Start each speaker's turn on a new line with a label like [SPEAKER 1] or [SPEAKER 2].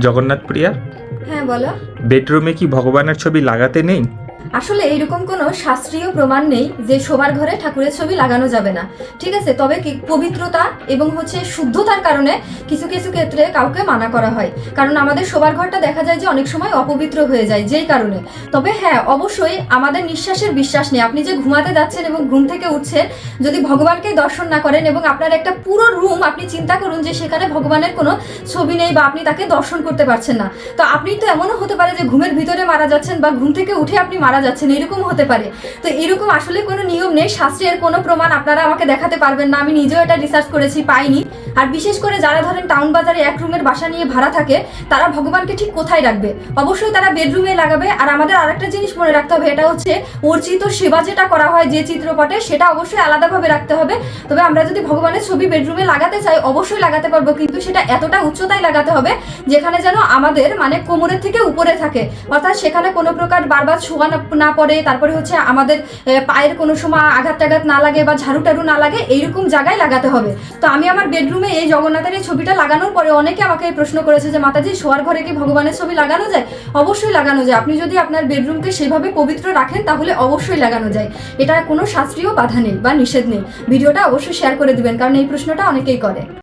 [SPEAKER 1] জগন্নাথ প্রিয়া?
[SPEAKER 2] হ্যাঁ বলো।
[SPEAKER 1] বেডরুমে কি ভগবানের ছবি লাগাতে নেই?
[SPEAKER 2] আসলে এইরকম কোনো শাস্ত্রীয় প্রমাণ নেই যে শোবার ঘরে ঠাকুরের ছবি লাগানো যাবে না। ঠিক আছে তবে কি পবিত্রতা এবং হচ্ছে শুদ্ধতার কারণে কিছু কিছু ক্ষেত্রে কাউকে মানা করা হয়। কারণ আমাদের শোবার ঘরটা দেখা যায় যে অনেক সময় অপবিত্র হয়ে যায় যেই কারণে। তবে হ্যাঁ অবশ্যই আমাদের নিঃশ্বাসের বিশ্বাস নেই। আপনি যে ঘুমাতে যাচ্ছেন এবং ঘুম থেকে উঠছেন, যদি ভগবানকে দর্শন না করেন এবং আপনার একটা পুরো রুম আপনি চিন্তা করুন যে সেখানে ভগবানের কোনো ছবি নেই বা আপনি তাকে দর্শন করতে পারছেন না। তো আপনি তো এমনও হতে পারে যে ঘুমের ভিতরে মারা যাচ্ছেন বা ঘুম থেকে উঠে আপনি মারা যাচ্ছেন, এরকম হতে পারে। তো এরকম আসলে কোনো নিয়ম নেই, শাস্ত্রের কোনো প্রমাণ আপনারা আমাকে দেখাতে পারবেন না। আমি নিজেও এটা রিসার্চ করেছি, পাইনি। আর বিশেষ করে যারা ধরেন টাউন বাজারে এক রুমের বাসা নিয়ে ভাড়া থাকে, তারা ভগবানকে ঠিক কোথায় রাখবে? অবশ্যই তারা বেডরুমে লাগাবে। আর আমাদের আরেকটা জিনিস মনে রাখতে হবে, এটা হচ্ছে অর্চিত সেবা যেটা করা হয় যে চিত্রপটে, সেটা অবশ্যই আলাদাভাবে রাখতে হবে। তবে আমরা যদি ভগবানের ছবি বেডরুমে লাগাতে চাই, অবশ্যই লাগাতে পারব, কিন্তু সেটা এতটা উচ্চতায় লাগাতে হবে যেখানে যেন আমাদের মানে কোমরের থেকে উপরে থাকে। অর্থাৎ সেখানে কোনো প্রকার বারবার শোয়া না- পড়ে, তারপরে হচ্ছে আমাদের পায়ের কোনো সময় আঘাত টাঘাত না লাগে বা ঝাড়ু টাড়ু না লাগে, এইরকম জায়গায় লাগাতে হবে। তো আমি আমার বেডরুমে এই জগন্নাথের এই ছবিটা লাগানোর পরে অনেকে আমাকে এই প্রশ্ন করেছে যে, মাতাজি, শোয়ার ঘরে কি ভগবানের ছবি লাগানো যায়? অবশ্যই লাগানো যায়। আপনি যদি আপনার বেডরুমকে সেভাবে পবিত্র রাখেন, তাহলে অবশ্যই লাগানো যায়। এটা কোনো শাস্ত্রীয় বাধা নেই বা নিষেধ নেই। ভিডিওটা অবশ্যই শেয়ার করে দিবেন, কারণ এই প্রশ্নটা অনেকেই করে।